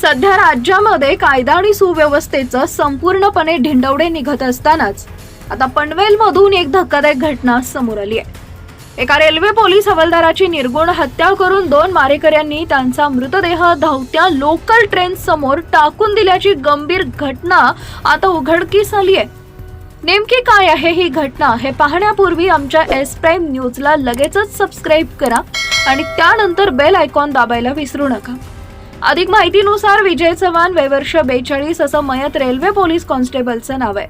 सध्या राज्यामध्ये कायदा आणि सुव्यवस्थेचं संपूर्णपणे ढिंडवडे निघत असतानाच आता पनवेलमधून एक धक्कादायक घटना समोर आली आहे. एका रेल्वे पोलीस हवालदाराची निर्गुण हत्या करून दोन मारेकऱ्यांनी त्यांचा मृतदेह धावत्या लोकल ट्रेन समोर टाकून दिल्याची गंभीर घटना आता उघडकीस आली आहे. नेमकी काय आहे ही घटना हे पाहण्यापूर्वी आमच्या एस प्राईम न्यूजला लगेचच सबस्क्राईब करा आणि त्यानंतर बेल आयकॉन दाबायला विसरू नका. अधिक माहितीनुसार विजय चव्हाण वयवर्ष बेचाळीस असं मयत रेल्वे पोलीस कॉन्स्टेबलचं नाव आहे.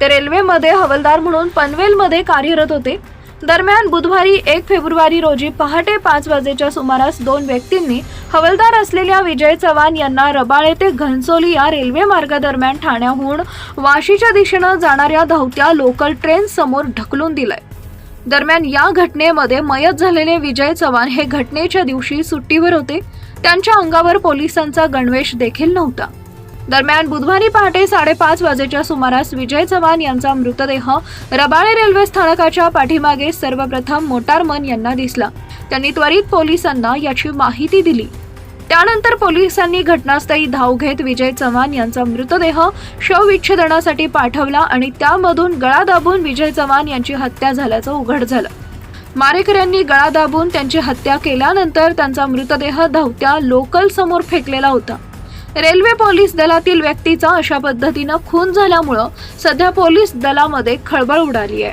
ते रेल्वेमध्ये हवलदार म्हणून पनवेलमध्ये कार्यरत होते. दरम्यान बुधवारी एक फेब्रुवारी रोजी पहाटे पाच वाजेच्या सुमारास दोन व्यक्तींनी हवलदार असलेल्या विजय चव्हाण यांना रबाळे ते घनसोली या रेल्वे मार्गादरम्यान ठाण्याहून वाशीच्या दिशेनं जाणाऱ्या धावत्या लोकल ट्रेन समोर ढकलून दिलंय. दरम्यान या घटनेमध्ये मयत झालेले विजय चव्हाण हे घटनेच्या दिवशी सुट्टीवर होते. त्यांच्या अंगावर पोलिसांचा गणवेश देखील नव्हता. दरम्यान बुधवारी पहाटे साडेपाच वाजेच्या सुमारास विजय चव्हाण यांचा मृतदेह रबाळे रेल्वे स्थानकाच्या पाठीमागे सर्वप्रथम मोटारमन यांना दिसला. त्यांनी त्वरित पोलिसांना याची माहिती दिली. त्यानंतर पोलिसांनी घटनास्थळी धाव घेत विजय चव्हाण यांचा मृतदेह शवविच्छेदनासाठी पाठवला आणि त्यामधून गळा दाबून विजय चव्हाण यांची हत्या झाल्याचं उघड झालं. मारेकऱ्यांनी गळा दाबून त्यांची हत्या केल्यानंतर त्यांचा मृतदेह धावत्या लोकल समोर फेकलेला होता. रेल्वे पोलीस दलातील व्यक्तीचा अशा पद्धतीनं खून झाल्यामुळं सध्या पोलीस दलामध्ये खळबळ उडाली आहे.